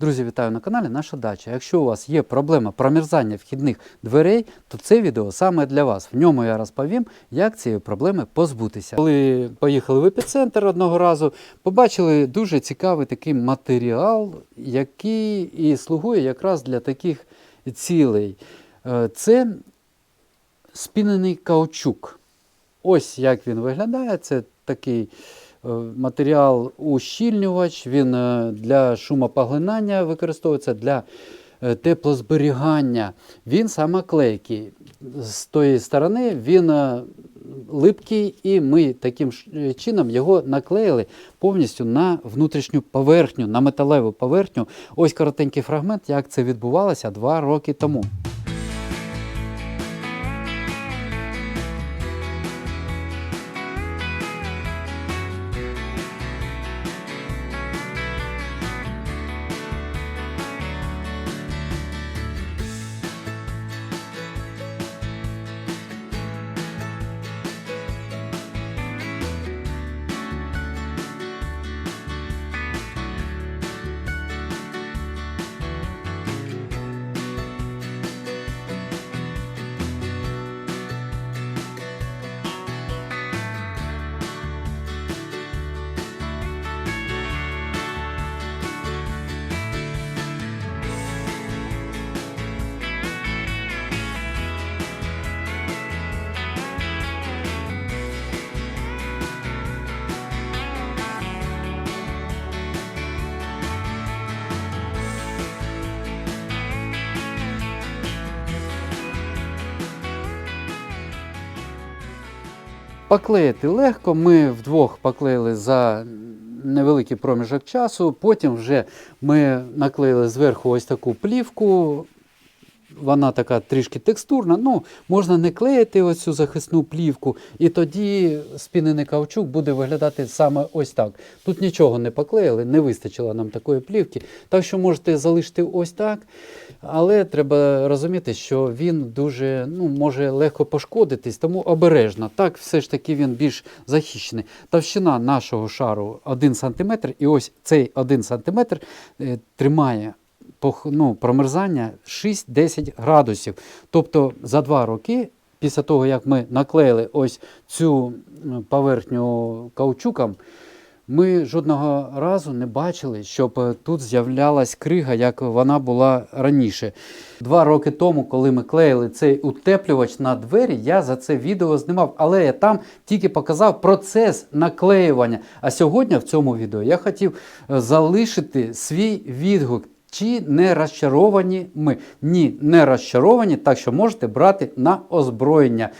Друзі, вітаю на каналі Наша Дача. Якщо у вас є проблема промерзання вхідних дверей, то це відео саме для вас. В ньому я розповім, як цієї проблеми позбутися. Коли поїхали в епіцентр одного разу, побачили дуже цікавий такий матеріал, який і слугує якраз для таких цілей. Е, Це спінений каучук. Ось як він виглядає. Це такий матеріал ущільнювач, він е, для шумопоглинання використовується для е, теплозберігання. Він самоклейкий. З тої сторони він е, липкий, і ми таким е, чином його наклеїли повністю на внутрішню поверхню, на металеву поверхню. Ось коротенький фрагмент, як це відбувалося два роки тому. Поклеїти легко. Ми вдвох поклеїли за невеликий проміжок часу. Потім вже ми наклеїли зверху ось таку плівку. Вона така трішки текстурна. Ну, можна не клеїти ось цю захисну плівку, і тоді спінений каучук буде виглядати саме ось так. Тут нічого не поклеїли, не вистачило нам такої плівки. Так що можете залишити ось так. Але треба розуміти, що він дуже ну, може легко пошкодитись, тому обережно. Так, все ж таки він більш захищений. Товщина нашого шару 1 см, і ось цей 1 см е, тримає ну, промерзання 6-10 градусів. Тобто за два роки. Після того, як ми наклеїли ось цю поверхню каучуком, ми жодного разу не бачили, щоб е, тут з'являлась крига, як вона була раніше. Два роки тому, коли ми клеїли цей утеплювач на двері, я за це відео знімав, але я там тільки показав процес наклеювання. А сьогодні в цьому відео я хотів е, залишити свій відгук. Чи не розчаровані ми? Ні, не розчаровані, так що можете брати на озброєння.